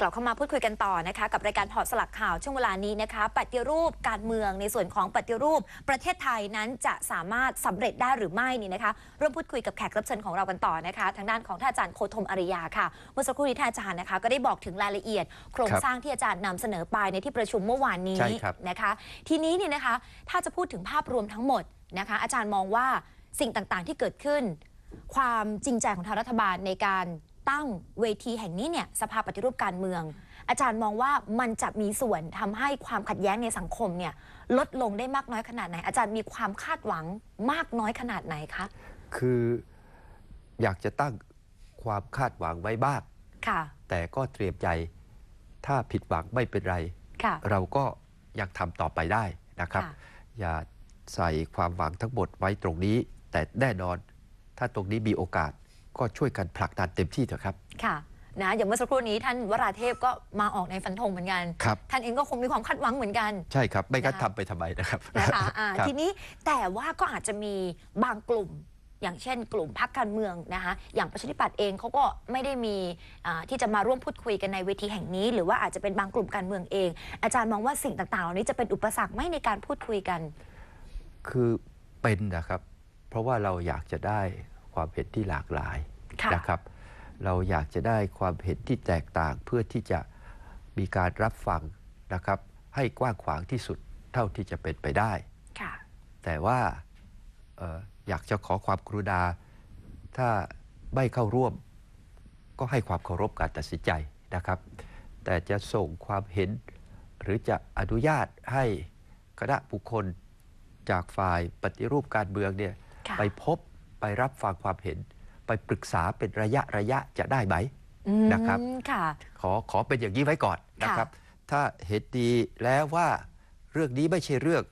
กลับเข้ามาพูดคุยกันต่อนะคะ กับรายการถอดสลักข่าวช่วงเวลานี้นะคะ ปฏิรูปการเมืองในส่วนของปฏิรูป ประเทศไทยนั้นจะสามารถสำเร็จได้หรือไม่นี่นะคะร่วมพูดคุยกับแขกรับเชิญของเรากันต่อนะคะ ทางด้านของท่านอาจารย์โคธมอริยาค่ะเมื่อสักครู่นี้ท่านอาจารย์นะคะ ก็ได้บอกถึงรายละเอียด โครงครับสร้างที่อาจารย์นำเสนอไปในที่ประชุมเมื่อวานนี้ใช่ครับนะคะ ทีนี้เนี่ยนะคะ ถ้าจะพูดถึงภาพรวมทั้งหมดนะคะ อาจารย์มองว่าสิ่งต่างๆที่เกิดขึ้น ความจริงใจของทางรัฐบาลในการ ตั้งเวทีแห่งนี้เนี่ยสภาปฏิรูปการเมือง อาจารย์มองว่ามันจะมีส่วนทำให้ความขัดแย้งในสังคมเนี่ยลดลงได้มากน้อยขนาดไหน อาจารย์มีความคาดหวังมากน้อยขนาดไหนคะคืออยากจะตั้งความคาดหวังไว้บ้างค่ะแต่ก็เตรียมใจถ้าผิดหวังไม่เป็นไรค่ะเราก็ยังทำต่อไปได้นะครับค่ะอย่าใส่ความหวังทั้งหมดไว้ตรงนี้ แต่แน่นอนถ้าตรงนี้มีโอกาส ก็ช่วยกันผลักดันเต็มที่เถอะครับ ค่ะนะอย่างเมื่อสักครู่นี้ท่านวราเทพก็มาออกในฟันธงเหมือนกัน ครับ ท่านเองก็คงมีความคาดหวังเหมือนกัน ใช่ครับ ไม่งั้นนะคะทำไปทำไมนะครับนะคะอ่าครับ ทีนี้แต่ว่าก็อาจจะมีบางกลุ่ม อย่างเช่น กลุ่มพรรคการเมืองนะคะอย่างประชาธิปัตย์เองเขาก็ไม่ได้มีอ่าที่จะมาร่วมพูดคุยกันในเวทีแห่งนี้ หรือว่าอาจจะเป็นบางกลุ่มการเมืองเอง อาจารย์มองว่าสิ่งต่างๆเหล่านี้จะเป็นอุปสรรคไหมในการพูดคุยกัน คือเป็นนะครับ เพราะว่าเราอยากจะได้ ความเห็นที่หลากหลายค่ะนะครับ เราอยากจะได้ความเห็นที่แตกต่างเพื่อที่จะมีการรับฟังนะครับ ให้กว้างขวางที่สุดเท่าที่จะเป็นไปได้ค่ะแต่ว่าเอออยากจะขอความกรุณา ถ้าไม่เข้าร่วม ก็ให้ความเคารพการตัดสินใจนะครับ แต่จะส่งความเห็น หรือจะอนุญาตให้คณะบุคคลจากฝ่ายปฏิรูปการเมืองเนี่ยค่ะไปพบ ไปรับฟังความเห็น ไปปรึกษาเป็นระยะระยะจะได้ไหมอืมนะครับค่ะขอขอเป็นอย่างนี้ไว้ก่อนนะครับ ถ้าเห็นดีแล้วว่าเรื่องนี้ไม่ใช่เรื่อง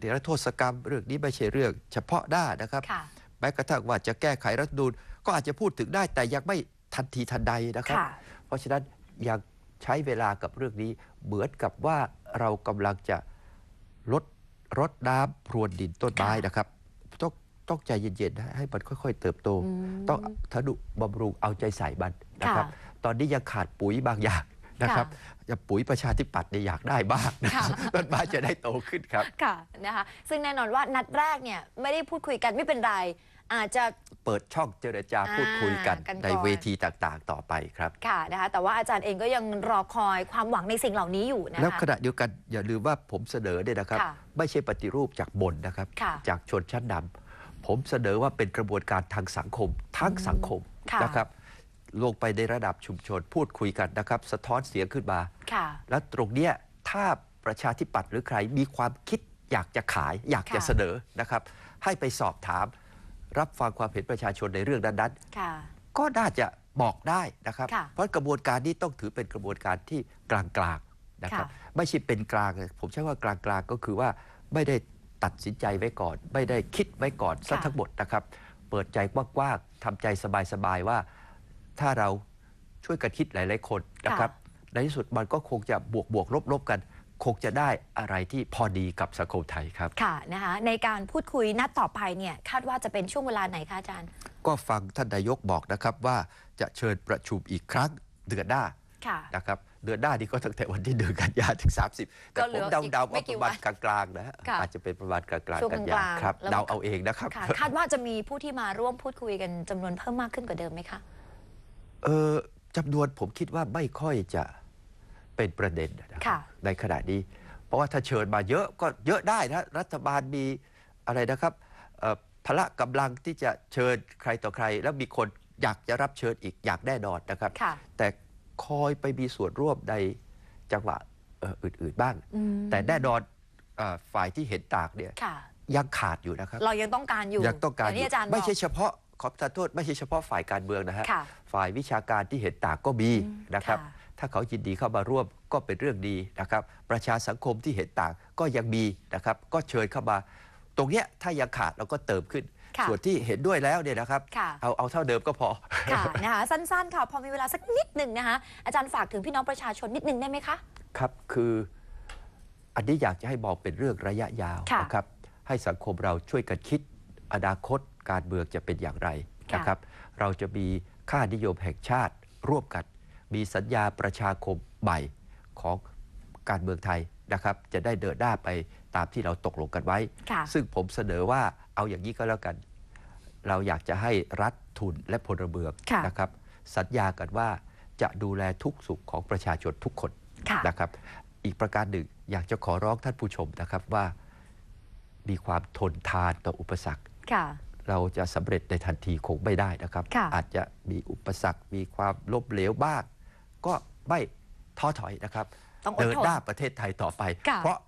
เดี๋ยวโทษกรรมเรื่องนี้ไม่ใช่เรื่อง เฉพาะหน้านะครับค่ะแม้กระทั่งว่าจะแก้ไขรัฐธรรมนูญก็อาจจะพูดถึงได้แต่ยังไม่ทันทีทันใดนะครับค่ะเพราะฉะนั้นยังใช้เวลากับเรื่องนี้เหมือนกับว่าเรากำลังจะลดรดน้ำพรวนดินต้นไม้ค่ะนะครับ ต้องต้องใจเย็นๆนะให้มันค่อย ๆ เติบโตอืมต้องทนุบำรุงเอาใจใส่มันนะครับค่ะตอนนี้ยังขาดปุ๋ยบางอย่างนะครับอย่าปุ๋ยประชาธิปัตย์เนี่ยอยากได้บ้างนะครับค่ะต้นไม้จะได้โตขึ้นครับค่ะนะคะซึ่งแน่นอนว่านัดแรกเนี่ยไม่ได้พูดคุยกันไม่เป็นไรอาจจะเปิดช่องเจรจาอ่าพูดคุยกันกันก่อนในเวทีต่างๆ ต่อไปครับค่ะนะคะแต่ว่าอาจารย์เองก็ยังรอคอยความหวังในสิ่งเหล่านี้อยู่นะคะแล้วขณะเดียวกันอย่าลืมว่าผมเสนอเนี่ยนะครับค่ะไม่ใช่ปฏิรูปจากบนนะครับค่ะจากชนชั้นนำ ผมเสนอว่าเป็นกระบวนการทางสังคมทั้งสังคมค่ะนะครับลงไปในระดับชุมชนพูดคุยกันนะครับ สะท้อนเสียงขึ้นมาค่ะแล้วตรงเนี้ยถ้าประชาธิปัตย์หรือใครมีความคิดอยากจะขายอยากจะค่ะเสนอนะครับ ให้ไปสอบถาม รับฟังความเห็นประชาชนในเรื่องนั้นค่ะๆก็น่าจะบอกได้นะครับค่ะเพราะกระบวนการนี้ต้องถือเป็นกระบวนการที่กลางๆนะครับค่ะไม่ใช่เป็นกลางเลยผมใช้ว่ากลางๆก็คือว่าไม่ได้ ตัดสินใจไว้ก่อน ไม่ได้คิดไว้ก่อนซะค่ะทั้งหมดนะครับ เปิดใจกว้างๆทำใจสบายๆว่าถ้าเราช่วยกันคิดหลายๆคนนะครับ ในที่สุดมันก็คงจะบวกบวกลบลบๆกันคงจะได้อะไรที่พอดีกับสังคมไทยครับ ค่ะนะคะในการพูดคุยนัดต่อไปเนี่ยคาดว่าจะเป็นช่วงเวลาไหนคะอาจารย์ ก็ฟังท่านนายกบอกนะครับว่าจะเชิญประชุมอีกครั้งเดือนหน้าค่ะนะครับ เดือนหน้านี่ก็ตั้งแต่วันที่หนึ่งกันยาถึง 30 แต่ก็เหผลืมอเดาอีกเดาไม่ว่ากี่ประมาณวันกลางๆนะฮะค่ะอาจจะเป็นประมาณกลางช่วงๆกันยากลางๆครับแล้วเดาเอาเองนะครับค่ะคาดว่าจะมีผู้ที่มาร่วมพูดคุยกันจำนวนเพิ่มมากขึ้นกว่าเดิมไหมคะ เออจำนวนผมคิดว่าไม่ค่อยจะเป็นประเด็นนะคค่ะรับในขณะนี้ เพราะว่าถ้าเชิญมาเยอะก็เยอะได้นะรัฐบาลมีอะไรนะครับเอ่อพละกำลังที่จะเชิญใครต่อใคร แล้วมีคนอยากจะรับเชิญอีกอย่างแน่นอนนะครับ ค่ะ แต่ คอยไปมีส่วนร่วมในจังหวะเอ่ออื่นๆบ้างอืมแต่แน่นอนเออฝ่ายที่เห็นต่างเนี่ยค่ะยังขาดอยู่นะครับ เรายังต้องการอยู่ยังต้องการย่างที่อาจารย์ไม่ใช่บอกเฉพาะขอประทานโทษไม่ใช่เฉพาะฝ่ายการเมืองนะฮะค่ะฝ่ายวิชาการที่เห็นต่างก็มีอืมนะครับค่ะถ้าเขายินดีเข้ามาร่วมก็เป็นเรื่องดีนะครับ ประชาสังคมที่เห็นต่างก็ยังมีนะครับ ก็เชิญเข้ามา ตรงเนี้ยถ้ายังขาดเราก็เติมขึ้นค่ะ ส่วนที่เห็นด้วยแล้วเนี่ยนะครับค่ะเอาเอาเท่าเดิมก็พอค่ะนะคะสั้นๆค่ะพอมีเวลาสักนิดหนึ่งนะคะอาจารย์ฝากถึงพี่น้องประชาชนนิดนึงได้ไหมคะ ครับคืออันนี้อยากจะให้มองเป็นเรื่องระยะยาวค่ะนะครับให้สังคมเราช่วยกันคิดอนาคตการเมืองจะเป็นอย่างไรค่ะนะครับ เราจะมีค่านิยมแห่งชาติร่วมกัน มีสัญญาประชาคมใหม่ของการเมืองไทยนะครับ จะได้เดินหน้าไปตามที่เราตกลงกันไว้ค่ะซึ่งผมเสนอว่า เอาอย่างนี้ก็แล้วกัน เราอยากจะให้รัฐทุนและพลเมืองค่ะนะครับ สัญญากันว่าจะดูแลทุกสุขของประชาชนทุกคนค่ะนะครับ อีกประการหนึ่งอยากจะขอร้องท่านผู้ชมนะครับว่ามีความทนทานต่ออุปสรรคค่ะเราจะสำเร็จในทันทีคงไม่ได้นะครับค่ะอาจจะมีอุปสรรค มีความล้มเหลวบ้าง ก็ไม่ท้อถอยนะครับต้องอดเดินทนหน้าประเทศไทยต่อไปค่ะเพราะ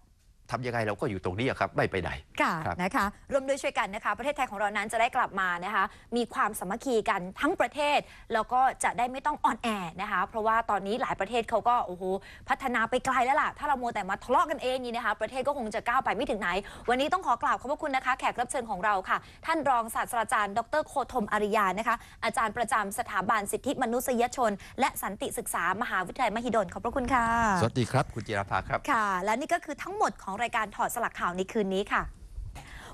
ทำยังไงเราก็อยู่ตรงนี้อะครับไม่ไปไหน ค่ะครับ นะคะร่วมด้วยช่วยกันนะคะ ประเทศไทยของเรานั้นจะได้กลับมานะคะ มีความสามัคคีกันทั้งประเทศ แล้วก็จะได้ไม่ต้องอ่อนแอนะคะ เพราะว่าตอนนี้หลายประเทศเขาก็โอ้โหพัฒนาไปไกลแล้วล่ะ ถ้าเราโมวแต่มาทะเลาะกันเองนี่นะคะ ประเทศก็คงจะก้าวไปไม่ถึงไหน วันนี้ต้องขอกราบขอบพระคุณนะคะ แขกรับเชิญของเราค่ะ ท่านรองศาสตราจารย์ ดรโคธมอาริยานะคะ อาจารย์ประจำสถาบันสิทธิมนุษยชน และสันติศึกษามหาวิทยาลัยมหิดลขอบพระคุณค่ะสวัสดีครับ คุณจิรภาครับ ค่ะ และนี่ก็คือทั้งหมดของรายการถอดสลักข่าวในคืนนี้ค่ะ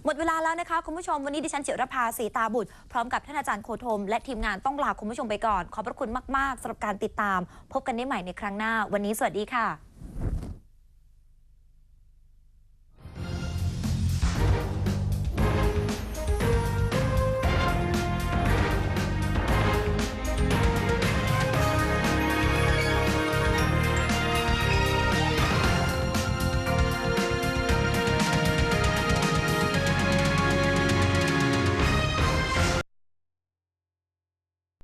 หมดเวลาแล้วนะคะ คุณผู้ชมวันนี้ดิฉันเจิรภาสีตาบุตร พร้อมกับท่านอาจารย์โคธม และทีมงานต้องลาคุณผู้ชมไปก่อน ขอบพระคุณมาก ๆสำหรับการติดตาม พบกันได้ใหม่ในครั้งหน้า วันนี้สวัสดีค่ะ